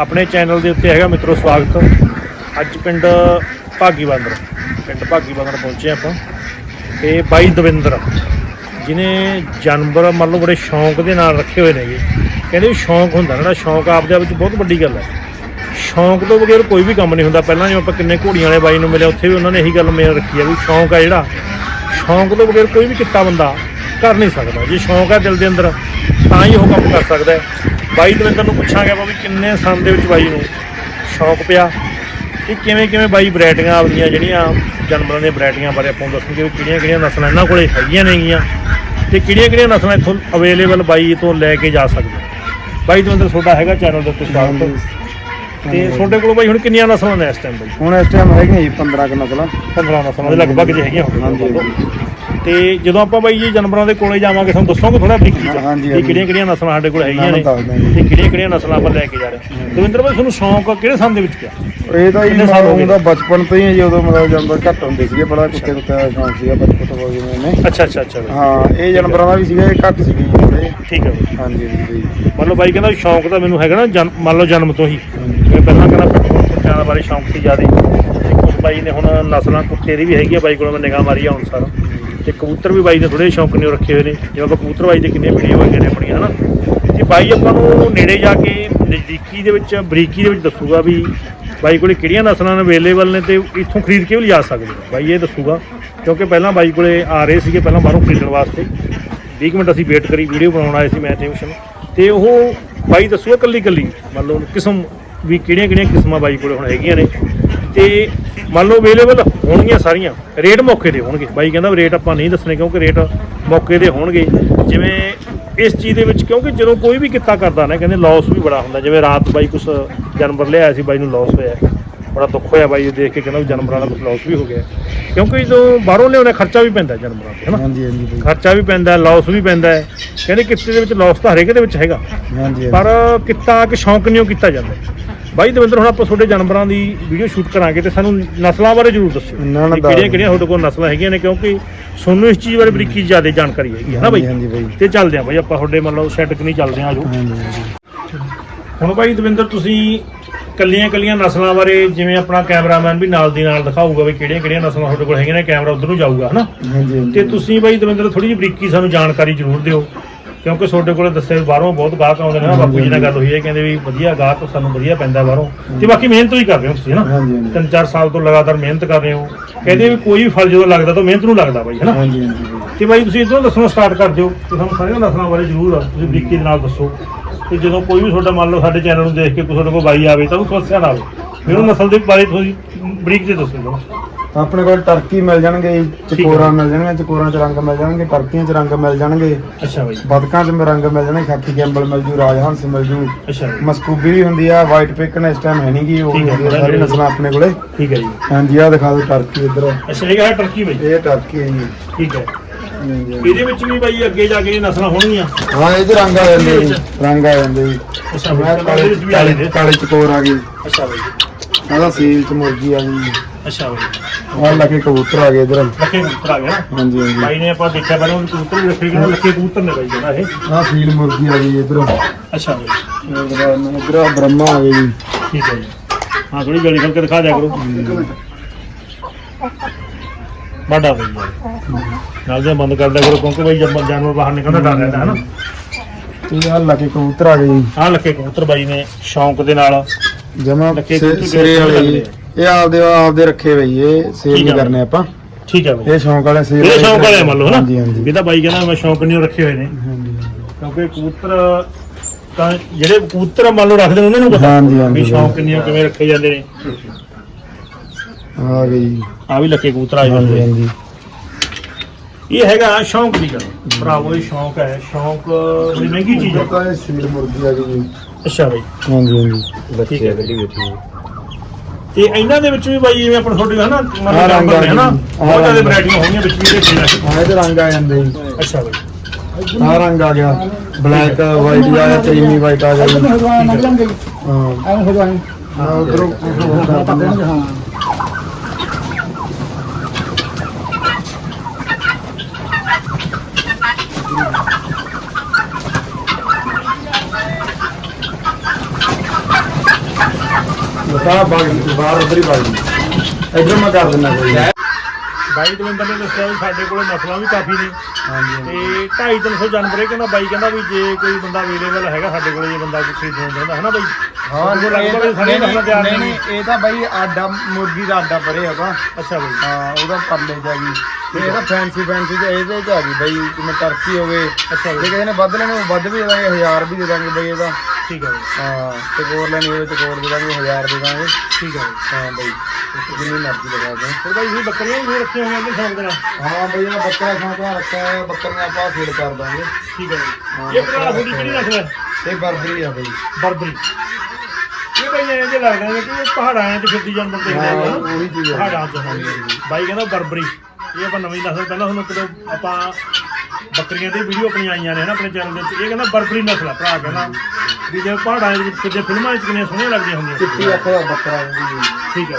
ਆਪਣੇ ਚੈਨਲ ਦੇ ਉੱਤੇ ਹੈਗਾ ਮਿੱਤਰੋ ਸਵਾਗਤ। ਅੱਜ ਪਿੰਡ ਭਾਗੀ ਬਾਂਦਰ, ਪਿੰਡ ਭਾਗੀ ਬਾਂਦਰ ਪਹੁੰਚੇ ਆਪਾਂ। ਤੇ ਬਾਈ ਦਵਿੰਦਰ ਜਿਨੇ ਜਾਨਵਰ ਮੰਨ ਲਓ ਬੜੇ ਸ਼ੌਂਕ ਦੇ ਨਾਲ ਰੱਖੇ ਹੋਏ ਨੇਗੇ। ਕਹਿੰਦੇ ਵੀ ਸ਼ੌਂਕ ਹੁੰਦਾ ਨਾ ਜਿਹੜਾ, ਸ਼ੌਂਕ ਆਪਦੇ ਆਪ ਵਿੱਚ ਬਹੁਤ ਵੱਡੀ ਗੱਲ ਹੈ। ਸ਼ੌਂਕ ਤੋਂ ਬਗੈਰ ਕੋਈ ਵੀ ਕੰਮ ਨਹੀਂ ਹੁੰਦਾ। ਪਹਿਲਾਂ ਜਿਵੇਂ ਆਪਾਂ ਕਿੰਨੇ ਘੋੜੀਆਂ ਵਾਲੇ ਬਾਈ ਨੂੰ ਮਿਲੇ ਉੱਥੇ ਵੀ ਉਹਨਾਂ ਨੇ ਇਹੀ ਗੱਲ ਮੇਨ ਰੱਖੀ ਆ ਵੀ ਸ਼ੌਂਕ ਆ ਜਿਹੜਾ। ਸ਼ੌਂਕ ਤੋਂ ਬਗੈਰ ਕੋਈ ਵੀ ਕਿੱਤਾ ਬੰਦਾ ਕਰ ਨਹੀਂ ਸਕਦਾ। ਜੇ ਸ਼ੌਂਕ ਹੈ ਦਿਲ ਦੇ ਅੰਦਰ ਤਾਂ ਹੀ ਉਹ ਕੰਮ ਕਰ ਸਕਦਾ ਹੈ। ਬਾਈ ਦਵਿੰਦਰ ਨੂੰ ਪੁੱਛਾਂਗੇ ਆਪਾਂ ਵੀ ਕਿੰਨੇ ਸਾਲ ਦੇ ਵਿੱਚ ਬਾਈ ਨੂੰ? ਸ਼ੌਂਕ ਪਿਆ। ਕਿ ਕਿਵੇਂ ਕਿਵੇਂ ਬਾਈ ਵੈਰਾਈਟੀਆਂ ਆਪਦੀਆਂ ਜਿਹੜੀਆਂ ਜਾਨਵਰਾਂ ਦੀਆਂ ਵੈਰਾਈਟੀਆਂ ਬਾਰੇ ਆਪਾਂ ਨੂੰ ਦੱਸਣਗੇ ਵੀ ਕਿਹੜੀਆਂ ਕਿਹੜੀਆਂ ਨਸਲਾਂ ਇਹਨਾਂ ਕੋਲੇ ਹੈਗੀਆਂ ਨੇਗੀਆਂ ਤੇ ਕਿਹੜੀਆਂ ਕਿਹੜੀਆਂ ਨਸਲਾਂ ਇੱਥੋਂ ਅਵੇਲੇਬਲ ਬਾਈ ਤੋਂ ਲੈ ਕੇ ਜਾ ਸਕਦੇ ਬਾਈ ਦਵਿੰਦਰ ਤੁਹਾਡਾ ਹੈਗਾ ਚੈਨਲ ਦੇ ਉੱਤੇ ਸਵਾਗਤ। ਤੇ ਤੁਹਾਡੇ ਕੋਲ ਬਾਈ ਹੁਣ ਕਿੰਨੀਆਂ ਨਸਲਾਂ ਨੇ ਇਸ ਟਾਈਮ ਬਾਈ? ਹੁਣ ਇਸ ਟਾਈਮ ਹੈਗੀਆਂ ਜੀ 15 ਕੁ ਨਸਲਾਂ। 15 ਨਸਲਾਂ ਦੇ ਲਗਭਗ ਜੇ ਹੈਗੀਆਂ। ਹਾਂਜੀ, ਹੋਣਗੀਆਂ ਤੇ ਜਦੋਂ ਆਪਾਂ ਬਾਈ ਜੀ ਜਾਨਵਰਾਂ ਦੇ ਕੋਲੇ ਜਾਵਾਂਗੇ ਤੁਹਾਨੂੰ ਦੱਸੋਗੇ ਥੋੜਾ ਬਰੀਕੀ ਹਾਂ, ਹਾਂਜੀ, ਹਾਂਜੀ। ਕਿਹੜੀਆਂ ਕਿਹੜੀਆਂ ਨਸਲਾਂ ਸਾਡੇ ਕੋਲ ਹੈਗੀਆਂ ਨੇ ਜੀ। ਤੇ ਕਿਹੜੀਆਂ ਕਿਹੜੀਆਂ ਨਸਲਾਂ ਆਪਾਂ ਲੈ ਕੇ ਜਾ ਰਹੇ ਹਾਂ ਦਵਿੰਦਰ ਬਾਈ ਤੁਹਾਨੂੰ ਸ਼ੌਂਕ ਕਿਹੜੇ ਸੰਦ ਦੇ ਵਿੱਚ ਪਿਆ ਇਹ ਤਾਂ ਜੀ ਕਿੰਨੇ ਸਾਲ ਹੋ ਗਏ? ਬਚਪਨ ਤੋਂ ਹੀ ਜੀ ਉਦੋਂ ਮਤਲਬ ਜਾਨਵਰ ਘੱਟ ਹੁੰਦੇ ਸੀਗੇ ਬੜਾ ਕੁੱਤੇ ਕੁੱਤੇ ਦਾ ਸ਼ੌਂਕ ਸੀਗਾ ਬਚਪਨ ਤੋਂ ਬਹੁਤ ਜਿਵੇਂ ਨੇ ਅੱਛਾ ਅੱਛਾ ਅੱਛਾ ਬਾਈ। ਹਾਂ ਇਹ ਜਾਨਵਰਾਂ ਦਾ ਵੀ ਸੀਗਾ ਇਹ ਘੱਟ ਸੀਗੇ ਜੀ ਥੋੜ੍ਹੇ। ਠੀਕ ਹੈ ਬਾਈ ਹਾਂਜੀ ਹਾਂਜੀ ਮੰਨ ਲਓ ਬਾਈ ਕਹਿੰਦਾ ਸ਼ੌਂਕ ਤਾਂ ਮੈਨੂੰ ਹੈਗਾ ਨਾ ਜਨ- ਮੰਨ ਲਓ ਜਨਮ ਤੋਂ ਹੀ। ਜਿਵੇਂ ਪਹਿਲਾਂ ਕਹਿੰਦਾ ਕੁੱਤਿਆਂ ਦਾ ਬਾਰੇ ਸ਼ੌਂਕ ਸੀ ਜ਼ਿਆਦਾ ਕੁਝ ਬਾਈ ਨੇ ਹੁਣ ਨਸਲਾਂ ਕੁੱਤੇ ਦੀ ਵੀ ਹੈਗੀ ਆ ਬਾਈ ਕੋਲ ਮੈਂ ਨਿਗਾਹ ਮਾਰੀ ਆ ਹੁਣ ਸਾਰਾ ਤੇ ਕਬੂਤਰ ਵੀ ਬਾਈ ਦੇ ਥੋੜੇ ਸ਼ੌਂਕ ਨੇ ਰੱਖੇ ਹੋਏ ਨੇ। ਜਿਵੇਂ ਆਪਾਂ ਕਬੂਤਰ ਬਾਈ ਦੇ ਕਿੰਨੇ ਵੀਡੀਓ ਹੋਈਆਂ ਨੇ ਆਪਣੀਆਂ ਹਨਾ। ਤੇ ਬਾਈ ਆਪਾਂ ਨੂੰ ਨੇੜੇ ਜਾ ਕੇ ਨਜ਼ਦੀਕੀ ਦੇ ਵਿੱਚ, ਬਰੀਕੀ ਦੇ ਵਿੱਚ ਦੱਸੂਗਾ ਵੀ ਬਾਈ ਕੋਲੇ ਕਿਹੜੀਆਂ ਨਸਲਾਂ ਅਵੇਲੇਬਲ ਨੇ ਤੇ ਇੱਥੋਂ ਖਰੀਦ ਕੇ ਵੀ ਲਿਜਾ ਸਕਦੇ ਬਾਈ ਇਹ ਦੱਸੂਗਾ, ਕਿਉਂਕਿ ਪਹਿਲਾਂ ਬਾਈ ਕੋਲੇ ਆ ਰਹੇ ਸੀਗੇ ਪਹਿਲਾਂ ਬਾਹਰੋਂ ਖਰੀਦਣ ਵਾਸਤੇ। 20 ਕੁ ਮਿੰਟ ਅਸੀਂ ਵੇਟ ਕਰੀ, ਵੀਡੀਓ ਬਣਾਉਣ ਆਏ ਸੀ ਮੈਂ ਤੇ ਉਸ਼ਨ ਤੇ ਉਹ ਬਾਈ ਦੱਸੂਗਾ ਕੱਲੀ ਕੱਲੀ ਮੰਨ ਲਓ ਕਿਸਮ ਵੀ ਕਿਹੜੀਆਂ ਕਿਹੜੀਆਂ ਕਿਸਮਾਂ ਬਾਈ ਕੋਲੇ ਹੁਣ ਹੈਗੀਆਂ ਨੇ। ਤੇ ਮੰਨ ਲਓ ਅਵੇਲੇਬਲ ਹੋਣਗੀਆਂ ਸਾਰੀਆਂ ਰੇਟ ਮੌਕੇ ਦੇ ਹੋਣਗੇ। ਬਾਈ ਕਹਿੰਦਾ ਰੇਟ ਆਪਾਂ ਨਹੀਂ ਦੱਸਣੇ ਕਿਉਂਕਿ ਰੇਟ ਮੌਕੇ ਦੇ ਹੋਣਗੇ। ਜਿਵੇਂ ਇਸ ਚੀਜ਼ ਦੇ ਵਿੱਚ ਕਿਉਂਕਿ ਜਦੋਂ ਕੋਈ ਵੀ ਕਿੱਤਾ ਕਰਦਾ ਨਾ ਕਹਿੰਦੇ ਲਾਸ ਵੀ ਬੜਾ ਹੁੰਦਾ। ਜਿਵੇਂ ਰਾਤ ਬਾਈ ਕੁਛ ਜਾਨਵਰ ਲਿਆਇਆ ਸੀ ਬਾਈ ਨੂੰ ਲਾਸ ਹੋਇਆ। ਬੜਾ ਦੁੱਖ ਹੋਇਆ ਬਾਈ ਇਹ ਦੇਖ ਕੇ ਕਹਿੰਦਾ ਜਾਨਵਰਾਂ ਦਾ ਕੁਛ ਲਾਸ ਵੀ ਹੋ ਗਿਆ। ਕਿਉਂਕਿ ਜਦੋਂ ਬਾਹਰੋਂ ਲਿਆਉਣਾ ਖਰਚਾ ਵੀ ਪੈਂਦਾ ਜਾਨਵਰਾਂ ਤੇ ਹਨਾ? ਹਾਂਜੀ ਹਾਂਜੀ ਬਾਈ। ਖਰਚਾ ਵੀ ਪੈਂਦਾ ਲਾਸ ਵੀ ਪੈਂਦਾ। ਕਹਿੰਦੇ ਕਿੱਤੇ ਦੇ ਵਿੱਚ ਲਾਸ ਤਾਂ ਹਰੇਕ ਦੇ ਵਿੱਚ ਹੈਗਾ। ਹਾਂਜੀ ਪਰ ਕਿੱਤਾ ਕਿ ਸ਼ੌਂਕ ਨਹੀਂ ਉਹ ਕੀਤਾ ਜਾਂਦਾ। ਬਾਈ ਦਵਿੰਦਰ ਹੁਣ ਆਪਾਂ ਤੁਹਾਡੇ ਜਾਨਵਰਾਂ ਦੀ ਵੀਡੀਓ ਸ਼ੂਟ ਕਰਾਂਗੇ ਤੇ ਸਾਨੂੰ ਨਸਲਾਂ ਬਾਰੇ ਜ਼ਰੂਰ ਦੱਸਿਓ। ਨਾ, ਨਾ, ਵੀ ਦੱਸ ਕਿਹੜੀਆਂ ਕਿਹੜੀਆਂ ਤੁਹਾਡੇ ਕੋਲ ਨਸਲਾਂ ਹੈਗੀਆਂ ਨੇ ਕਿਉਂਕਿ ਤੁਹਾਨੂੰ ਇਸ ਚੀਜ਼ ਬਾਰੇ ਬਰੀਕੀ ਜ਼ਿਆਦਾ ਜਾਣਕਾਰੀ ਹੈਗੀ ਹੈ ਨਾ ਬਾਈ? ਹਾਂਜੀ ਬਾਈ। ਤੇ ਚੱਲਦੇ ਆਂ ਬਾਈ ਆਪਾਂ ਤੁਹਾਡੇ ਮੰਨ ਲਓ ਸੈੱਟ ਕਿ ਨਹੀਂ ਚੱਲਦੇ ਆਂ ਹਾਂਜੀ ਹਾਂਜੀ। ਹੁਣ ਬਾਈ ਦਵਿੰਦਰ ਤੁਸੀਂ ਕੱਲੀਆਂ ਕੱਲੀਆਂ ਨਸਲਾਂ ਬਾਰੇ ਜਿਵੇਂ ਆਪਣਾ ਕੈਮਰਾਮੈਨ ਵੀ ਨਾਲ ਦੀ ਨਾਲ ਦਿਖਾਊਗਾ ਵੀ ਕਿਹੜੀਆਂ ਕਿਹੜੀਆਂ ਨਸਲਾਂ ਤੁਹਾਡੇ ਕੋਲ ਹੈਗੀਆਂ ਨੇ ਕੈਮਰਾ ਉਧਰ ਨੂੰ ਜਾਊਗਾ ਹਨਾ ਹਾਂਜੀ ਹਾਂਜੀ। ਤੇ ਤੁਸੀਂ ਬਾਈ ਦਵਿੰਦਰ ਥੋੜੀ ਜਿਹੀ ਬਰੀਕੀ ਸਾਨੂੰ ਜਾਣਕਾਰੀ ਜ਼ਰੂਰ ਦਿਓ। ਕਿਉਂਕਿ ਤੁਹਾਡੇ ਕੋਲੇ ਦੱਸਿਆ ਵੀ ਬਾਹਰੋਂ ਬਹੁਤ ਗਾਹਕ ਆਉਂਦੇ ਨੇ ਨਾ ਬਾਪੂ ਜੀ ਨਾਲ ਗੱਲ ਹੋਈ ਹੈ ਕਹਿੰਦੇ ਵੀ ਵਧੀਆ ਗਾਹਕ ਸਾਨੂੰ ਵਧੀਆ ਪੈਂਦਾ ਬਾਹਰੋਂ। ਤੇ ਬਾਕੀ ਮਿਹਨਤ ਵੀ ਕਰ ਰਹੇ ਹੋ ਤੁਸੀਂ ਹਾਂਜੀ ਹਾਂਜੀ। ਤਿੰਨ ਚਾਰ ਸਾਲ ਤੋਂ ਲਗਾਤਾਰ ਮਿਹਨਤ ਕਰ ਰਹੇ ਹੋ। ਕਹਿੰਦੇ ਵੀ ਕੋਈ ਵੀ ਫਲ ਜਦੋਂ ਲੱਗਦਾ ਤਾਂ ਮਿਹਨਤ ਨੂੰ ਲੱਗਦਾ ਬਾਈ ਹਨਾ ਹਾਂਜੀ ਹਾਂਜੀ। ਤੇ ਬਾਈ ਤੁਸੀਂ ਇਧਰੋਂ ਦੱਸਣਾ ਸਟਾਰਟ ਕਰ ਦਿਓ। ਤੇ ਸਾਨੂੰ ਸਾਰੀਆਂ ਨਸਲਾਂ ਬਾਰੇ ਜ਼ਰੂਰ ਤੁਸੀਂ ਬਰੀਕੀ ਦੇ ਨਾਲ ਦੱਸੋ। ਤੇ ਜਦੋਂ ਕੋਈ ਵੀ ਤੁਹਾਡਾ ਮੰਨ ਲਓ ਸਾਡੇ ਚੈਨਲ ਨੂੰ ਦੇਖ ਕੇ ਕੋਈ ਤੁਹਾਡੇ ਕੋਲ ਬਾਈ ਆਵੇ ਤਾਂ ਉਹ ਸਮੱਸਿਆ ਨਾ ਆਵੇ। ਫਿਰ ਉਹ ਨਸਲ ਦੇ ਬਾਰੇ ਤੁਸੀਂ ਬਰੀਕ ਤੇ ਦੱਸੋ। ਆਪਣੇ ਕੋਲ ਟਰਕੀ ਮਿਲ ਜਾਣਗੇ ਜੀ, ਚਕੋਰਾਂ ਮਿਲ ਜਾਣਗੇ ਚਕੋਰਾਂ ਚ ਰੰਗ ਮਿਲ ਜਾਣਗੇ ਟਰਕੀਆਂ ਚ ਰੰਗ ਮਿਲ ਜਾਣਗੇ। ਅੱਛਾ ਬਾਈ। ਬਦਕਾਂ ਚ ਰੰਗ ਮਿਲ ਜਾਣਗੇ ਖਾਕੀ ਕੈਂਬਲ ਮਿਲ ਜੂ ਰਾਜਹੰਸ ਮਿਲ ਜੂ। ਅੱਛਾ ਬਾਈ। ਮਸਕੂਬੀ ਵੀ ਹੁੰਦੀ ਆ ਵਾਈਟ ਪਿਕਨ ਇਸ ਟਾਈਮ ਹੈ ਨਹੀਂਗੀ ਉਹ ਠੀਕ ਹੈ, ਹੁੰਦੀ ਆ ਸਾਰੀ ਨਸਲਾਂ ਆਪਣੇ ਕੋਲੇ। ਠੀਕ ਹੈ ਜੀ। ਹਾਂਜੀ ਆ ਦਿਖਾ ਦਿਓ ਟਰਕੀ ਇੱਧਰ। ਅੱਛਾ ਇਹ ਹੈ ਟਰਕੀ ਬਾਈ? ਇਹ ਟਰਕੀ ਹੈ ਜੀ। ਠੀਕ ਹੈ। ਇਹਦੇ ਵਿੱਚ ਵੀ ਬਾਈ ਅੱਗੇ ਜਾ ਕੇ ਇਹ ਨਸਲਾਂ ਹੋਣਗੀਆਂ। ਹਾਂ ਇਹਦੇ ਰੰਗ ਆ ਜਾਂਦੇ ਜੀ ਰੰਗ ਆ ਜਾਂਦੇ ਜੀ। ਅੱਛਾ ਇਹਦੇ ਕਾਲੇ ਕਾਲੇ ਚਕੋਰ ਆ ਗਈ। ਅੱਛਾ ਬਾਈ। ਆਹ ਸੀਲ ਚ ਮੁਰਗੀ ਆ ਗਈ। ਅੱਛਾ ਬਾਈ। ਆਹ ਲੱਗੇ ਕਬੂਤਰ ਆ ਗਏ ਇੱਧਰ। ਲੱਖੇ ਕਬੂਤਰ ਆ ਗਿਆ ਨਾ? ਹਾਂਜੀ ਹਾਂਜੀ। ਬਾਈ ਨੇ ਆਪਾਂ ਦੇਖਿਆ ਪਹਿਲਾਂ ਉਹ ਕਬੂਤਰ ਵੀ ਰੱਖੇ ਗਏ ਲੱਖੇ ਕਬੂਤਰ ਨੇ ਬਾਈ ਜਿਹੜਾ ਇਹ। ਆਹ ਸੀਲ ਮੁਰਗੀ ਆ ਗਈ ਇੱਧਰ। ਅੱਛਾ ਬਾਈ। ਇੱਧਰ ਬ੍ਰਹਮਾ ਆ ਗਈ ਠੀਕ ਹੈ ਜੀ। ਹਾਂ ਥੋੜੀ ਗਲੀ ਖੋਲ ਕੇ ਦਿਖਾ ਦਿਆ ਕਰੋ। ਬਾਡਾ ਬਈ ਨਾਲ ਦੇ ਬੰਦ ਕਰ ਦਿਆ ਕਰੋ ਕਿਉਂਕਿ ਬਈ ਜਦ ਜਾਨਵਰ ਬਾਹਰ ਨਿਕਲਦਾ ਡਰ ਰਹਿੰਦਾ ਹੈ ਨਾ? ਤੇ ਆਹ ਲੱਗੇ ਕਬੂਤਰ ਆ ਗਏ ਜੀ। ਆਹ ਲੱਖੇ ਕਬੂਤਰ ਬਾਈ ਨੇ ਸ਼ੌਂਕ ਦੇ ਨਾਲ। ਜਮਾ ਲੱਗੇ ਕਬੂਤਰ ਸਿਰੇ ਵਾਲੇ ਜੀ। ਇਹ ਆਪਦੇ ਆਪਦੇ ਰੱਖੇ ਬਈ ਇਹ ਸੇਲ ਠੀਕ ਨਹੀਂ ਆ ਕਰਨੇ ਆਪਾਂ। ਠੀਕ ਹੈ ਬਾਈ। ਇਹ ਸ਼ੌਂਕ ਵਾਲੇ ਸੇਲ ਇਹ ਸ਼ੌਂਕ ਵਾਲੇ ਮੰਨ ਲਓ ਹਨਾ ਹਾਂਜੀ ਹਾਂਜੀ। ਇਹ ਤਾਂ ਬਾਈ ਕਹਿੰਦਾ ਮੈਂ ਸ਼ੌਂਕ ਨਹੀਂ ਰੱਖੇ ਹੋਏ ਨੇ। ਹਾਂਜੀ ਕਿਉਂਕਿ ਕਬੂਤਰ ਤਾਂ ਜਿਹੜੇ ਕਬੂਤਰ ਮੰਨ ਲਓ ਰੱਖਦੇ ਨੇ ਉਹਨਾਂ ਨੂੰ ਪਤਾ। ਹਾਂਜੀ, ਹਾਂਜੀ, ਵੀ ਸ਼ੌਂਕ ਕਿੰਨੀਆਂ ਕਿਵੇਂ ਰੱਖੇ ਜਾਂਦੇ ਨੇ। ਆ ਗਈ। ਆ ਵੀ ਲੱਕੇ ਕਬੂਤਰ ਆਏ ਹਾਂਜੀ ਹੁੰਦੇ ਹਾਂਜੀ। ਇਹ ਹੈਗਾ ਸ਼ੌਂਕ ਦੀ ਗੱਲ। ਭਰਾਵੋ ਇਹ ਸ਼ੌਂਕ ਹੈ। ਸ਼ੌਂਕ ਬੜੀ ਮਹਿੰਗੀ ਚੀਜ਼ ਹੈ। ਤਾਂ ਇਹ ਸੀਲ ਮੁਰਗੀ ਆ ਗਈ ਜੀ ਅੱਛਾ ਬਾਈ। ਹਾਂਜੀ ਹਾਂਜੀ। ਠੀਕ ਹੈ ਗੱਡੀ ਵਿੱਚ ਤੇ ਇਹਨਾਂ ਦੇ ਵਿੱਚ ਵੀ ਬਾਈ ਜਿਵੇਂ ਆਪਾਂ ਤੁਹਾਡੇ ਹਨਾ ਮਨ ਰੰਗ ਨੇ ਹਨਾ ਆ ਜੀ। ਬਹੁਤ ਜ਼ਿਆਦਾ। ਵੈਰਾਈਟੀਆਂ ਹੋਣਗੀਆਂ ਵਿੱਚ ਵੀ ਇਹਦੇ ਚ ਆ ਇਹਦੇ ਰੰਗ ਆ ਜਾਂਦੇ ਜੀ। ਅੱਛਾ ਬਾਈ। ਆਹ ਰੰਗ ਆ ਗਿਆ। ਬਲੈਕ ਵਾਈਟ ਆ ਗਿਆ ਕਰੀਮੀ ਵਾਈਟ ਆ ਗਿਆ ਜੀ ਹਾਂ। ਹਾਂ। ਉਧਰੋਂ ਬਤਾ ਬਾਗ ਬਾਹਰ ਉਧਰ ਹੀ ਬਾਗ ਇਧਰ ਮੈਂ ਕਰ ਦਿੰਦਾ ਕੋਈ ਬਾਈ ਦਵਿੰਦਰ ਨੇ ਦੱਸਿਆ ਵੀ ਸਾਡੇ ਕੋਲ ਨਸਲਾਂ ਵੀ ਕਾਫੀ ਨੇ। ਹਾਂਜੀ ਤੇ 2.5 300 ਜਾਨਵਰ ਇਹ ਕਹਿੰਦਾ ਬਾਈ ਕਹਿੰਦਾ ਵੀ ਜੇ ਕੋਈ ਬੰਦਾ ਅਵੇਲੇਬਲ ਹੈਗਾ ਸਾਡੇ ਕੋਲ ਜੇ ਬੰਦਾ ਕੋਈ ਖਰੀਦਣਾ ਚਾਹੁੰਦਾ ਹੈ ਨਾ ਬਾਈ? ਹਾਂ ਕੋਲ ਲੱਗਦਾ ਵੀ ਸਾਰੀਆਂ ਨਸਲਾਂ ਤਿਆਰ ਨਹੀਂ ਇਹ ਤਾਂ ਬਾਈ ਆਡਾ ਮੁਰਗੀ ਦਾ ਆਡਾ ਪਰੇ ਹੈਗਾ। ਅੱਛਾ ਬਾਈ। ਹਾਂ ਉਹਦਾ ਪਰਲੇ ਆ ਗਈ ਤੇ ਇਹਦਾ ਫੈਂਸੀ ਫੈਂਸੀ ਚ ਇਹਦੇ ਚ ਆ ਗਈ ਬਾਈ ਜਿਵੇਂ ਟਰਕੀ ਹੋਵੇ ਅੱਛਾ ਜੇ ਕਿਸੇ ਨੇ ਵੱਧ ਲੈਣੇ ਉਹ ਵੱਧ ਵੀ ਦੇ ਦਾਂਗੇ 1000 ਵੀ ਦੇ ਦਾਂਗੇ ਬਾਈ ਇਹਦਾ। ਠੀਕ ਹੈ ਬਾਈ ਹਾਂ ਤੇ ਕੋਰ ਲੈਣੀ ਹੋਵੇ ਤੇ ਕੋਰ ਦੇ ਦਾਂਗੇ 1000 ਦੇ ਦਾਂਗੇ। ਠੀਕ ਹੈ ਬਾਈ ਹਾਂ ਬਾਈ ਜਿੰਨੀ ਮਰਜ਼ੀ ਲਗਾ ਦੇ ਫਿਰ ਬਾਈ ਤੁਸੀਂ ਬੱਕਰੀਆਂ ਵੀ ਫਿਰ ਰੱਖੀਆਂ ਹੋਈਆਂ ਨੇ ਸ਼ੌਂਕ ਦੇ ਨਾਲ ਹਾਂ ਬਈ ਇਹ ਬੱਕਰਾ ਖਾਂਦਾ ਰੱਖਿਆ ਹੈ ਬੱਕਰੀਆਂ ਆਪਾਂ ਫੀਡ ਕਰ ਦਾਂਗੇ। ਠੀਕ ਹੈ ਹਾਂ, ਬਾਈ ਇਹ ਬਣਾ ਥੋੜੀ ਕਿਹੜੀ ਹੈ ਇਹ ਬਰਬਰੀ ਆ ਬਈ। ਬਰਬਰੀ। ਇਹ ਬਈ ਇਹ ਜੇ ਲੱਗਦਾ ਕਿ ਇਹ ਪਹਾੜਾਂ 'ਚ ਫਿਰਦੀ ਜਾਨਵਰ ਦੇਖਦੇ ਹਾਂ ਆ ਉਹੀ ਚੀਜ਼ ਹੈ ਪਹਾੜਾਂ 'ਚ ਬਾਈ ਕਹਿੰਦਾ ਬਰਬਰੀ। ਇਹ ਆਪਾਂ ਨਵੀਂ ਨਸਲ ਪਹਿਲਾਂ ਤੁਹਾਨੂੰ ਕਦੋਂ ਆਪਾਂ ਬੱਕਰੀਆਂ ਦੀ ਵੀਡੀਓ ਆਪਣੀਆਂ ਆਈਆਂ ਨੇ ਨਾ ਆਪਣੇ ਚੈਨਲ ਦੇ ਉੱਤੇ। ਇਹ ਕਹਿੰਦਾ ਬਰਬਰੀ ਨਸਲ ਆ ਭਰਾ ਕਹਿੰਦਾ। ਵੀ ਜੇ ਪਹਾੜਾਂ ਦੇ ਵਿੱਚ ਕਿਤੇ ਫਿਲਮਾਂ 'ਚ ਕਿੰਨੀਆਂ ਸੋਹਣੀਆਂ ਲੱਗਦੀਆਂ ਹੁੰਦੀਆਂ ਚਿੱਟੀ ਅੱਖ ਦਾ ਬੱਕਰਾ ਹੁੰਦੀ ਜੀ ਠੀਕ ਹੈ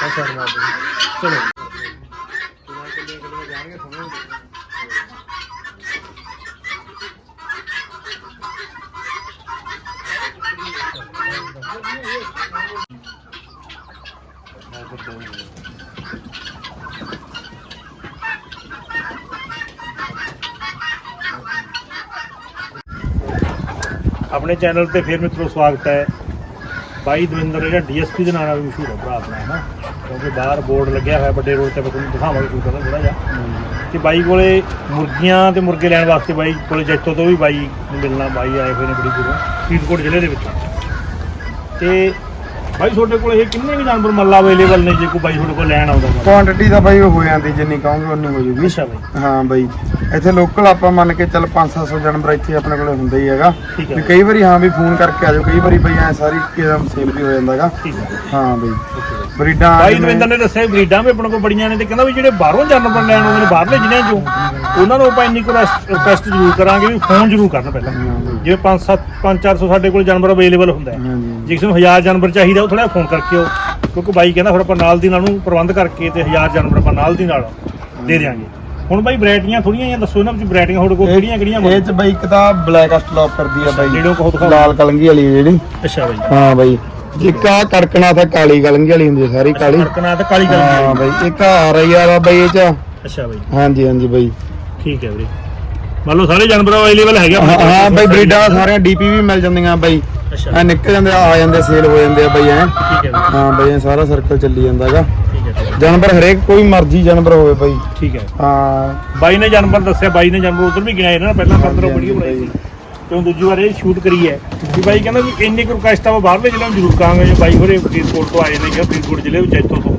ਅੱਛਾ ਚਲੋ। ਆਪਣੇ ਚੈਨਲ ਤੇ ਫਿਰ ਮਿੱਤਰੋ ਸਵਾਗਤ ਹੈ। ਬਾਈ ਦਵਿੰਦਰ ਜਿਹੜਾ ਡੀਐਸਪੀ ਦੇ ਨਾਂ ਨਾਲ ਵੀ ਮਸ਼ਹੂਰ ਹੈ ਭਰਾ ਆਪਣਾ, ਹੈ ਨਾ? ਕਿਉਂਕਿ ਬਾਹਰ ਬੋਰਡ ਲੱਗਿਆ ਹੋਇਆ ਵੱਡੇ ਰੋਡ ਤੇ, ਮੈਂ ਤੁਹਾਨੂੰ ਦਿਖਾਵਾਂਗਾ ਕੋਈ ਕਰਦਾ ਥੋੜਾ ਜਿਹਾ। ਤੇ ਬਾਈ ਕੋਲੇ ਮੁਰਗੀਆਂ ਤੇ ਮੁਰਗੇ ਲੈਣ ਵਾਸਤੇ ਬਾਈ ਕੋਲੇ ਜੈਤੋ ਤੋਂ ਵੀ ਬਾਈ ਨੂੰ ਮਿਲਣਾ, ਬਾਈ ਆਏ ਹੋਏ ਨੇ ਬੜੀ ਦੂਰੋਂ, ਫਰੀਦਕੋਟ ਜ਼ਿਲ੍ਹੇ ਦੇ ਵਿੱਚ। ਤੇ ਬਾਈ ਤੁਹਾਡੇ ਕੋਲ ਇਹ ਕਿੰਨੇ ਵੀ ਜਾਨਵਰ ਮੱਲਾ ਅਵੇਲੇਬਲ ਨੇ ਜੇ ਕੋਈ ਬਾਈ ਤੁਹਾਡੇ ਕੋਲ ਲੈਣ ਆਉਂਦਾ ਤਾਂ? ਕੁਆਂਟੀਟੀ ਤਾਂ ਬਾਈ ਹੋ ਜਾਂਦੀ ਜਿੰਨੀ ਕਹੋਗੇ ਉਨੀ ਹੋ ਜੂਗੀ ਅੱਛਾ ਬਾਈ ਹਾਂ ਬਾਈ ਇੱਥੇ ਲੋਕਲ ਆਪਾਂ ਮੰਨ ਕੇ ਚੱਲ 5-700 ਜਾਨਵਰ ਇੱਥੇ ਆਪਣੇ ਕੋਲੇ ਹੁੰਦਾ ਹੀ ਹੈਗਾ ਠੀਕ ਹੈ। ਵੀ ਕਈ ਵਾਰੀ ਹਾਂ ਵੀ ਫੋਨ ਕਰਕੇ ਆ ਜਾਓ ਕਈ ਵਾਰੀ ਬਈ ਐ ਸਾਰੀ ਕਿਸਮ ਸੇਲ ਵੀ ਹੋ ਜਾਂਦਾ ਹੈਗਾ ਠੀਕ ਹੈ ਹਾਂ ਬਈ ਓਕੇ ਬਾਈ। ਬਰੀਡਾਂ ਬਾਈ ਜਿਵੇਂ- ਦਵਿੰਦਰ ਨੇ ਦੱਸਿਆ ਵੀ ਬਰੀਡਾਂ ਵੀ ਆਪਣੇ ਕੋਲ ਬੜੀਆਂ ਨੇ ਤੇ ਕਹਿੰਦਾ ਵੀ ਜਿਹੜੇ ਬਾਹਰੋਂ ਜਾਨਵਰ ਲੈਣ ਆਉਂਦੇ ਨੇ ਬਾਹਰਲੇ ਜ਼ਿਲ੍ਹਿਆਂ ਚੋਂ ਉਹਨਾਂ ਨੂੰ ਆਪਾਂ ਇੰਨੀ ਕੁ ਰਿਕਵੈਸਟ ਜ਼ਰੂਰ ਕਰਾਂਗੇ ਵੀ ਫੋਨ ਜ਼ਰੂਰ ਕਰਨ ਪਹਿਲਾਂ। ਜਿਵੇਂ 5 7 5 400 ਸਾਡੇ ਕੋਲ ਜਾਨਵਰ ਅਵੇਲੇਬਲ ਹੁੰਦਾ ਹੈ। ਜੇ ਕਿਸੇ ਨੂੰ 1000 ਜਾਨਵਰ ਚਾਹੀਦਾ ਉਹ ਥੋੜਾ ਫੋਨ ਕਰਕੇ ਆਓ। ਕਿਉਂਕਿ ਬਾਈ ਕਹਿੰਦਾ ਫਿਰ ਆਪਾਂ ਨਾਲ ਦੀ ਨਾਲ ਨੂੰ ਪ੍ਰਬੰਧ ਕਰਕੇ ਤੇ 1000 ਜਾਨਵਰ ਆਪਾਂ ਨਾਲ ਦੀ ਨਾਲ ਦੇ ਦਿਆਂਗੇ। ਹੁਣ ਬਾਈ ਵੈਰਾਈਟੀਆਂ ਥੋੜੀਆਂ ਜਿਹੀਆਂ ਦੱਸੋ ਇਹਨਾਂ ਵਿੱਚ ਵੈਰਾਈਟੀਆਂ ਤੁਹਾਡੇ ਕੋਲ ਕਿਹੜੀਆਂ ਕਿਹੜੀਆਂ ਇਹ ਚ ਬਾਈ ਇੱਕ ਤਾਂ ਬਲੈਕ ਸਟਲੌਪ ਕਰਦੀ ਆ ਬਾਈ। ਜਿਹੜੋਂ ਦਿਖਾਓ। ਲਾਲ ਕਲੰਗੀ ਵਾਲੀ ਜਿਹੜੀ। ਅੱਛਾ ਬਾਈ। ਹਾਂ ਬਾਈ। ਇੱਕ ਆ ਕੜਕਣਾ ਤਾਂ ਕਾਲੀ ਕਲੰਗੀ ਵਾਲੀ ਹੁੰਦੀ ਆ ਸਾਰੀ ਕਾਲੀ। ਕੜਕਣਾ ਤੇ ਕਾਲੀ ਹਾਂ ਕਲਮ ਬਾਈ ਇੱਕ ਆ ਰਹੀ ਆ ਬਾਈ ਇਹ ਚ। ਅੱਛਾ ਬਾਈ। ਹਾਂਜੀ ਹਾਂਜੀ ਬਾਈ। ਠੀਕ ਹੈ ਵੀਰੇ ਮੰਨ ਲਓ ਸਾਰੇ ਜਾਨਵਰ ਅਵੇਲੇਬਲ ਹੈਗੇ ਆਪਣੇ ਹਾਂ ਕੋਲ। ਹਾਂ ਬਾਈ ਬਰੀਡਾਂ ਸਾਰੀਆਂ ਡੀਪੀ ਵੀ ਮਿਲ ਜਾਂਦੀਆਂ ਬਾਈ। ਅੱਛਾ। ਐ ਨਿਕਲ ਜਾਂਦੇ ਆ ਆ ਜਾਂਦੇ ਸੇਲ ਹੋ ਜਾਂਦੇ ਆ ਬਾਈ ਐ। ਠੀਕ ਹੈ ਵੀਰੇ, ਹਾਂ ਬਾਈ ਐਂ ਸਾਰਾ ਸਰਕਲ ਚੱਲੀ ਜਾਂਦਾ ਹੈਗਾ। ਠੀਕ ਹੈ ਹੈ। ਜਾਨਵਰ ਹਰੇਕ ਕੋਈ ਮਰਜ਼ੀ ਜਾਨਵਰ ਹੋਵੇ ਬਾਈ। ਠੀਕ ਹੈ। ਹਾਂ। ਬਾਈ ਨੇ ਜਾਨਵਰ ਦੱਸਿਆ ਬਾਈ ਨੇ ਜਾਨਵਰ ਉਧਰ ਵੀ ਗਿਣਾਏ ਨਾ ਪਹਿਲਾਂ ਹਾਂਜੀ, 15 ਵੀਡੀਓ ਬਣਾਈ ਸੀ। ਤੇ ਹੁਣ ਦੂਜੀ ਵਾਰ ਇਹ ਸ਼ੂਟ ਕਰੀ ਹੈ ਵੀ ਬਾਈ ਕਹਿੰਦਾ ਵੀ ਇੰਨੀ ਕੁ ਰਿਕਵੈਸਟ ਆ ਉਹ ਬਾਹਰਲੇ ਜ਼ਿਲ੍ਹਿਆਂ ਨੂੰ ਜ਼ਰੂਰ ਕਹਾਂਗੇ ਜੇ ਬਾਈ ਹੋਰੇ ਫਰੀਦਕੋਟ ਤੋਂ ਆਏ ਨੇ ਜਾਂ ਫਰੀਦਕੋਟ ਜ਼ਿਲ੍ਹੇ ਵਿੱਚ ਇੱਥੋਂ ਤੋਂ,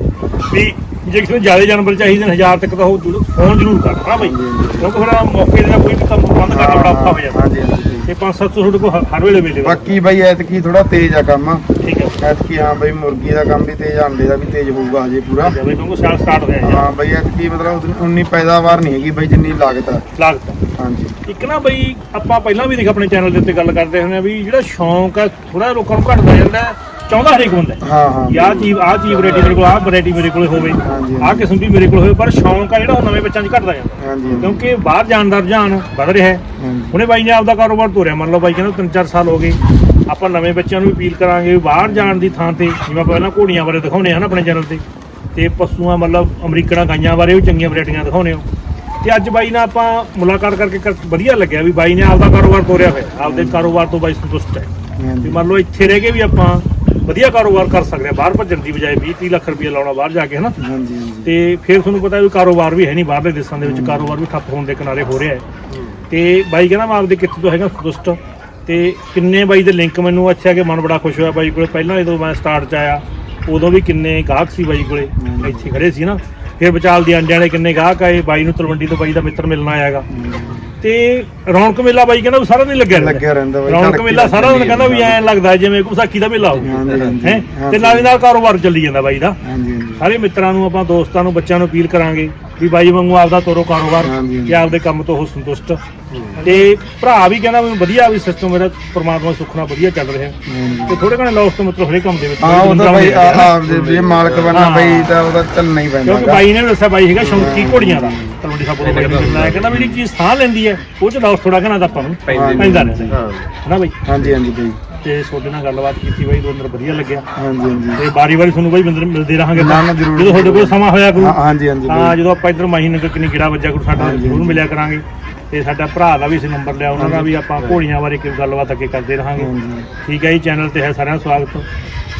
ਵੀ ਜੇ ਕਿਸੇ ਨੂੰ ਜ਼ਿਆਦਾ ਜਾਨਵਰ ਚਾਹੀਦੇ ਨੇ 1000 ਤੱਕ ਤਾਂ ਉਹ ਫੋਨ ਜ਼ਰੂਰ ਬਾਈ ਹਾਂਜੀ, ਹਾਂਜੀ। ਕਿਉਂਕਿ ਫਿਰ ਮੌਕੇ ਦੇ ਨਾਲ ਕੋਈ ਵੀ ਕੰਮ ਬੰਦ ਕਰਨਾ ਬੜਾ ਔਖਾ ਹੋ ਜਾਂਦਾ। ਹਾਂਜੀ ਤੇ 5-700 ਤੁਹਾਡੇ ਕੋਲ ਹ- ਹਰ ਵੇਲੇ ਮਿਲੇਗਾ ਬਾਕੀ ਬਾਈ ਐਤਕੀ ਥੋੜਾ ਤੇਜ਼ ਆ ਕੰਮ। ਠੀਕ ਹੈ ਐਤਕੀ ਹਾਂ ਬਾਈ ਮੁਰਗੀ ਦਾ ਕੰਮ ਵੀ ਤੇਜ਼ ਆਂਡੇ ਦਾ ਵੀ ਤੇਜ਼ ਹੋਊਗਾ ਹਜੇ ਪੂਰਾ। ਹੈ ਬਾਈ ਕਿਉਂਕਿ ਸਾਲ ਸਟਾਰਟ ਹੋਇਆ ਜੀ। ਹਾਂ ਬਾਈ ਐਤਕੀ ਮਤਲਬ ਉਨੀ ਪੈਦਾਵਾਰ ਨਹੀਂ ਹੈਗੀ ਬਾਈ ਜਿੰਨੀ ਲਾਗਤ ਆ। ਲਾਗਤ ਹਾਂਜੀ। ਇੱਕ ਨਾ ਬਈ ਆਪਾਂ ਪਹਿਲਾਂ ਵੀ ਦੇਖ ਆਪਣੇ ਚੈਨਲ ਦੇ ਉੱਤੇ ਗੱਲ ਕਰਦੇ ਹੁੰਦੇ ਆ ਵੀ ਜਿਹੜਾ ਸ਼ੌਂਕ ਆ ਥੋੜਾ ਲੋਕਾਂ ਨੂੰ ਘਟਦਾ ਜਾਂਦਾ ਹੈ, ਚਾਹੁੰਦਾ ਹਰੇਕ ਬੰਦਾ ਹੈ। ਹਾਂ ਆਹ ਚੀਜ਼ ਆਹ ਚੀਜ਼ ਵੈਰਾਈਟੀ ਮੇਰੇ ਕੋਲ ਆਹ ਵੈਰਾਈਟੀ ਮੇਰੇ ਕੋਲ ਹੋਵੇ ਹਾਂਜੀ, ਆਹ ਕਿਸਮ ਦੀ ਮੇਰੇ ਕੋਲ ਹੋਵੇ ਪਰ ਸ਼ੌਂਕ ਆ ਜਿਹੜਾ ਉਹ ਨਵੇਂ ਬੱਚਿਆਂ 'ਚ ਘਟਦਾ ਜਾਂਦਾ। ਹਾਂਜੀ ਹਾਂਜੀ। ਕਿਉਂਕਿ ਬਾਹਰ ਜਾਣ ਦਾ ਰੁਝਾਨ ਵਧ ਰਿਹਾ ਹੈ। ਹਾਂਜੀ। ਹੁਣੇ ਬਾਈ ਨੇ ਆਪਦਾ ਕਾਰੋਬਾਰ ਤੋਰਿਆ। ਮੰਨ ਲਓ ਬਾਈ ਕਹਿੰਦਾ ਤਿੰਨ ਚਾਰ ਸਾਲ ਹੋ ਗਏ। ਆਪਾਂ ਨਵੇਂ ਬੱਚਿਆਂ ਨੂੰ ਵੀ ਅਪੀਲ ਕਰਾਂਗੇ ਵੀ ਬਾਹਰ ਜਾਣ ਦੀ ਥਾਂ ਤੇ। ਜਿਵੇਂ ਆਪਾਂ ਪਹਿਲਾਂ ਘੋੜੀਆਂ ਬਾਰੇ ਦਿਖਾਉਣੇ ਹਨ ਆਪਣੇ ਚੈਨਲ ਤੇ। ਤੇ ਪਸ਼ੂਆਂ ਮਤਲਬ ਅਮਰੀਕਨਾਂ ਗਾਈਆਂ ਬਾਰੇ ਵੀ ਚੰਗੀਆਂ ਵੈਰਾਈਟੀਆਂ ਦਿਖਾਉਣੇ ਹੋ। ਤੇ ਅੱਜ ਬਾਈ ਨਾਲ ਆਪਾਂ ਮੁਲਾਕਾਤ ਕਰਕੇ ਕਰ- ਵਧੀਆ ਲੱਗਿਆ ਵੀ ਬਾਈ ਨੇ ਆਪਦਾ ਕਾਰੋਬਾਰ ਤੋਰਿਆ ਹੋਇਆ। ਆਪਦੇ ਕਾਰੋਬਾਰ ਤੋਂ ਬਾਈ ਸੰਤੁਸ਼ਟ ਹੈ। ਵੀ ਹਾਂਜੀ ਮੰਨ ਲਓ ਇੱਥੇ ਰਹਿ ਕੇ ਵੀ ਆਪਾਂ ਵਧੀਆ ਕਾਰੋਬਾਰ ਕਰ ਸਕਦੇ ਹਾਂ ਬਾਹਰ ਭੱਜਣ ਦੀ ਬਜਾਏ 20 30 ਲੱਖ ਰੁਪਏ ਲਾਉਣਾ ਬਾਹਰ ਜਾ ਕੇ ਹਨਾ? ਹਾਂਜੀ ਹਾਂਜੀ। ਤੇ ਫਿਰ ਤੁਹਾਨੂੰ ਪਤਾ ਵੀ ਕਾਰੋਬਾਰ ਵੀ ਹੈ ਨਹੀਂ ਬਾਹਰਲੇ ਦੇਸ਼ਾਂ ਦੇ ਵਿੱਚ ਕਾਰੋਬਾਰ ਵੀ ਠੱਪ ਹੋਣ ਦੇ ਕਿਨਾਰੇ ਹੋ ਰਿਹਾ ਹੈ। ਤੇ ਬਾਈ ਕਹਿੰਦਾ ਮੈਂ ਆਪਦੇ ਕਿੱਤੇ ਤੋਂ ਹੈਗਾ ਸੰਤੁਸ਼ਟ। ਤੇ ਕਿੰਨੇ ਬਾਈ ਦੇ ਲਿੰਕ ਮੈਨੂੰ ਅੱਛਾ ਕਿ ਮਨ ਬੜਾ ਖੁਸ਼ ਹੋਇਆ ਬਾਈ ਕੋਲੇ। ਪਹਿਲਾਂ ਜਦੋਂ ਮੈਂ ਸਟਾਰਟ 'ਚ ਆਇਆ ਉਦੋਂ ਵੀ ਕਿੰਨੇ ਗਾਹਕ ਸੀ ਬਾਈ ਕੋਲੇ। ਇੱਥੇ ਖੜੇ ਸੀ ਨਾ। ਫਿਰ ਵਿਚਾਲ ਦੀ ਅੰਡਿਆਂ ਵਾਲੇ ਕਿੰਨੇ ਗਾਹਕ ਆਏ ਬਾਈ ਨੂੰ ਤਲਵੰਡੀ ਤੋਂ ਬਾਈ ਦਾ ਮਿੱਤਰ ਮਿਲਣ ਆਇਆਗਾ ਤੇ ਰੌਣਕ ਮੇਲਾ ਬਾਈ ਕਹਿੰਦਾ ਵੀ ਸਾਰਾ ਦਿਨ ਲੱਗਿਆ ਰਹਿੰਦਾ। ਲੱਗਿਆ ਰਹਿੰਦਾ ਬਾਈ ਰੌਣਕ ਮੇਲਾ ਸਾਰਾ ਦਿਨ ਕਹਿੰਦਾ ਵੀ। ਐਂ ਲੱਗਦਾ ਜਿਵੇਂ ਵਿਸਾਖੀ ਦਾ ਮੇਲਾ ਹੋਊਗਾ ਹਾਂਜੀ, ਹੈ। ਤੇ ਨਾਲ ਨਾਲ ਕਾਰੋਬਾਰ ਚੱਲੀ ਜਾਂਦਾ ਬਾਈ ਦਾ। ਹਾਂਜੀ ਹਾਂਜੀ। ਸਾਰੇ ਮਿੱਤਰਾਂ ਨੂੰ ਆਪਾਂ ਦੋਸਤਾਂ ਨੂੰ ਬੱਚਿਆਂ ਨੂੰ ਅਪੀਲ ਕਰਾਂਗੇ ਵੀ ਬਾਈ ਵਾਂਗੂ ਆਪਦਾ ਤੋਰੋ ਕਾਰੋਬਾਰ ਹਾਂਜੀ, ਹਾਂਜੀ। ਕਿ ਆਪਦੇ ਕੰਮ ਤੋਂ ਉਹ ਸੰਤੁਸ਼ਟ। ਤੇ ਭਰਾ ਵੀ ਕਹਿੰਦਾ ਮੈਨੂੰ ਵਧੀਆ ਵੀ ਸਿਸਟਮ ਮੇਰਾ ਪ੍ਰਮਾਤਮਾ ਸੁੱਖ ਨਾਲ ਵਧੀਆ ਚੱਲ ਰਿਹਾ। ਤੇ ਥੋੜੇ ਘਣੇ ਲਾਸ ਤੋਂ ਮਤਲਬ ਹਰੇਕ ਕੰਮ ਦੇ ਵਿੱਚ ਹਾਂ ਉਹ ਤਾਂ ਬਈ ਹਾਂ। ਆਪ ਦੇ ਜੇ ਮਾਲਕ ਬਣਨਾ। ਬਈ ਤਾਂ ਉਹਦਾ ਚੱਲਣਾ ਹੀ ਪੈਂਦਾ ਕਿਉਂਕਿ ਗਾ। ਬਾਈ ਨੇ ਵੀ ਦੱਸਿਆ ਬਾਈ ਹੈਗਾ ਸ਼ੌਂਕੀ ਘੋੜੀਆਂ ਦਾ। ਤਲਵੰਡੀ ਸਾਹਿਬ ਤੋਂ ਨੇ ਦੱਸਿਆ। ਕਹਿੰਦਾ ਵੀ ਜਿਹੜੀ ਚੀਜ਼ ਸਾਹ ਲੈਂਦੀ ਹੈ ਉਹ ਚ ਲਾਸ ਥੋੜਾ ਘਣਾ ਤਾਂ ਆਪਾਂ ਨੂੰ ਪੈਂਦੀ ਰਹਿੰਦਾ ਹਾਂ। ਹਨਾ ਬਾਈ? ਹਾਂਜੀ ਹਾਂਜੀ ਬਈ। ਤੇ ਤੁਹਾਡੇ ਨਾਲ ਗੱਲਬਾਤ ਕੀਤੀ ਬਾਈ ਅੰਦਰ ਵਧੀਆ ਲੱਗਿਆ। ਹਾਂਜੀ ਹਾਂਜੀ। ਤੇ ਬਾਰੀ ਵਾਰੀ ਤੁਹਾਨੂੰ ਬਾਈ ਬੰਦਰ ਮਿਲਦੇ ਰਹਾਂਗੇ। ਨਾ, ਨਾ, ਜ਼ਰੂਰ। ਜਦੋਂ ਤੁਹਾਡੇ ਕੋਲ ਸਮਾਂ ਹੋਇਆ ਹਾਂ, ਹਾਂਜੀ ਹਾਂਜੀ ਹਾਂ ਬਈ ਜਦੋਂ ਆਪਾਂ ਇੱਧਰ ਮਾਹੀ ਨਗਰ ਕਿੰਨੀ ਗਿੜਾ ਵੱਜਿਆ ਕਰੂ ਸਾਡਾ ਹਾਂਜੀ, ਜ਼ਰੂਰ ਹਾਂਜੀ। ਮਿਲਿਆ ਕਰਾਂਗੇ। ਤੇ ਸਾਡਾ ਭਰਾ ਦਾ ਵੀ ਅਸੀਂ ਨੰਬਰ ਲਿਆ ਉਹਨਾਂ ਦਾ ਵੀ ਆਪਾਂ ਘੋੜੀਆਂ ਬਾਰੇ ਕੋਈ ਗੱਲਬਾਤ ਅੱਗੇ ਕਰਦੇ ਰਹਾਂਗੇ। ਹਾਂਜੀ। ਠੀਕ ਹੈ ਜੀ ਚੈਨਲ ਤੇ ਹੈ ਸਾਰਿਆਂ ਦਾ ਸਵਾਗਤ।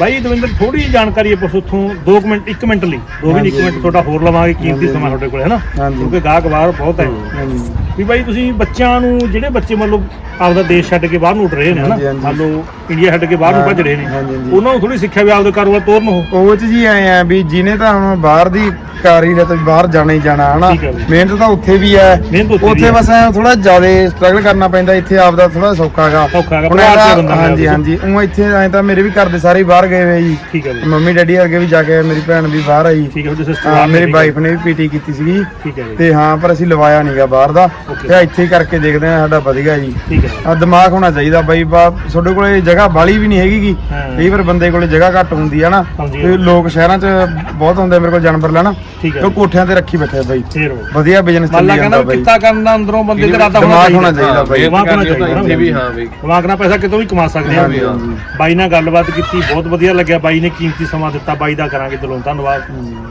ਬਾਈ ਦਵਿੰਦਰ ਥੋੜੀ ਜਿਹੀ ਜਾਣਕਾਰੀ ਆਪਾਂ ਉੱਥੋਂ 2 ਮਿੰਟ 1 ਮਿੰਟ ਲਈ। 2 ਮਿੰਟ 1 ਹਾਂਜੀ, ਮਿੰਟ ਤੁਹਾਡਾ ਹੋਰ ਲਵਾਂਗੇ ਕੀਮਤੀ ਸਮਾਂ ਤੁਹਾਡੇ ਕੋਲ ਹੈ ਨਾ? ਹਾਂਜੀ। ਕਿਉਂਕਿ ਗਾਹਕ ਬਾਹਰ ਬਹੁਤ ਹੈ। ਹਾਂਜੀ। ਵੀ ਬਾਈ ਤੁਸੀਂ ਬੱਚਿਆਂ ਨੂੰ ਜਿਹੜੇ ਬੱਚੇ ਮਤਲਬ ਆਪਦਾ ਦੇਸ਼ ਛੱਡ ਕੇ ਬਾਹਰ ਨੂੰ ਉੱਡ ਰਹੇ ਨੇ ਹਨਾ? ਹਾਂਜੀ, ਹਾਂਜੀ। ਮੰਨ ਲਓ ਇੰਡੀਆ ਛੱਡ ਕੇ ਬਾਹਰ ਨੂੰ ਭੱਜ ਰਹੇ ਨੇ। ਹਾਂਜੀ, ਹਾਂਜੀ। ਉਹਨਾਂ ਨੂੰ ਥੋੜੀ ਸਿੱਖਿਆ ਵੀ ਆਪਦਾ ਕਾਰੋਬਾਰ ਤੋਰਨ ਉਹ। ਉਹ ਚ ਜੀ ਆਏ ਆ ਵੀ ਜਿਹਨੇ ਤਾਂ ਹੁਣ ਬਾਹਰ ਦੀ ਕਰ ਲਿਆ ਤਾਂ ਬਾਹਰ ਜਾਣਾ ਹੀ ਜਾਣਾ ਹਨਾ? ਠੀਕ ਹੈ ਬਈ। ਮਿਹਨਤ ਤਾਂ ਉੱਥੇ ਵੀ ਹੈ। ਮਿਹਨਤ ਉੱਥੇ ਵੀ ਉੱਥੇ ਹੈ। ਬਸ ਐ ਥੋੜਾ ਜ਼ਿਆਦਾ ਸਟਰਗਲ ਕਰਨਾ ਪੈਂਦਾ ਇੱਥੇ ਆਪਦਾ ਥੋੜਾ ਸੌਖਾ ਹੈਗਾ ਸੌਖਾ ਹੈਗਾ, ਹੁਣ ਪਰਿਵਾਰ ਚ ਇਹਦਾ- ਬੰਦਾ ਹਾਂਜੀ। ਹਾਂਜੀ। ਉਹ ਇੱਥੇ ਐ ਤਾਂ ਮੇਰੇ ਵੀ ਘਰ ਦੇ ਸਾਰੇ ਹੀ ਬਾਹਰ ਗਏ ਹੋਏ ਜੀ। ਠੀਕ ਹੈ ਬਈ ਮੰਮੀ ਡੈਡੀ ਵਰਗੇ ਵੀ ਜਾ ਕੇ ਆਏ, ਮੇਰੀ ਭੈਣ ਵੀ ਬਾਹਰ ਆਈ। ਠੀਕ ਹੈ ਹਾਂ ਸਿਸਟਰ ਮੇਰੀ ਵਾਈਫ ਨੇ ਵੀ ਪੀਟੀ ਕੀਤੀ ਸੀਗੀ। ਠੀਕ ਹੈ ਬਈ ਤੇ ਹਾਂ ਪਰ ਅਸੀਂ ਲਵਾਇਆ ਨਹੀਂਗਾ ਬਾਹਰ ਦਾ. ਤੇ ਇੱਥੇ ਹੀ ਕਰਕੇ ਦੇਖਦੇ ਆ ਸਾਡਾ ਵਧੀਆ ਜੀ। ਠੀਕ ਹੈ। ਆ ਦਿਮਾਗ ਹੋਣਾ ਚਾਹੀਦਾ ਬਾਈ ਬਾ ਤੁਹਾਡੇ ਕੋਲੇ ਜਗ੍ਹਾ ਬਾਲੀ ਵੀ ਨਹੀਂ ਹੈਗੀਗੀ ਹਾਂ। ਕਈ ਵਾਰ ਬੰਦੇ ਕੋਲੇ ਜਗ੍ਹਾ ਘੱਟ ਹੁੰਦੀ ਆ ਨਾ ਹਾਂਜੀ। ਤੇ ਲੋਕ ਸ਼ਹਿਰਾਂ 'ਚ ਬਹੁਤ ਹੁੰਦੇ ਆ ਮੇਰੇ ਕੋਲ ਜਾਨਵਰ ਲੈਣਾ। ਠੀਕ ਤੇ ਹੈ ਉਹ ਕੋਠਿਆਂ ਤੇ ਰੱਖੀ ਬੈਠੇ ਆ ਬਾਈ। ਫੇਰ ਉਹ। ਵਧੀਆ ਬਿਜ਼ਨਸ ਮੰਨ ਲਾ ਚੱਲੀ ਕਹਿੰਦਾ ਜਾਂਦਾ ਵੀ ਬਾਈ। ਕਿੱਤਾ ਕਰਨ ਦਾ ਅੰਦਰੋਂ ਬੰਦੇ ਦੇ ਇਰਾਦਾ ਹੋਣਾ ਦਿਮਾਗ ਹੋਣਾ ਚਾਹੀਦਾ ਚਾਹੀਦਾ ਬਾਈ। ਦਿਮਾਗ ਹੋਣਾ ਚਾਹੀਦਾ ਚਾਹੀਦਾ ਇੱਥੇ ਵੀ ਹਾਂ ਬਈ। ਦਿਮਾਗ ਨਾਲ ਪੈਸਾ ਕਿਤੋਂ ਵੀ ਕਮਾ ਸਕਦੇ ਹਾਂਜੀ, ਹਾਂਜੀ। ਬਾਈ ਨਾਲ ਗੱਲਬਾਤ ਕੀਤੀ ਬਹੁਤ ਵਧੀਆ ਲੱਗਿਆ। ਬਾਈ ਨੇ ਕੀਮਤੀ ਸਮਾਂ ਦਿੱਤਾ ਬਾਈ ਦਾ ਕਰਾਂਗੇ ਦਿਲੋਂ ਧੰਨਵਾਦ।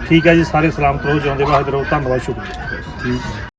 ਠੀਕ ਹੈ ਜੀ ਸਾਰੇ ਸਲਾਮਤ ਰਹੋ ਜਿਉਂਦੇ ਰਹੋ ਧੰਨਵਾਦ ਸ਼ੁਕਰੀਆ। ਠੀਕ ਹੈ।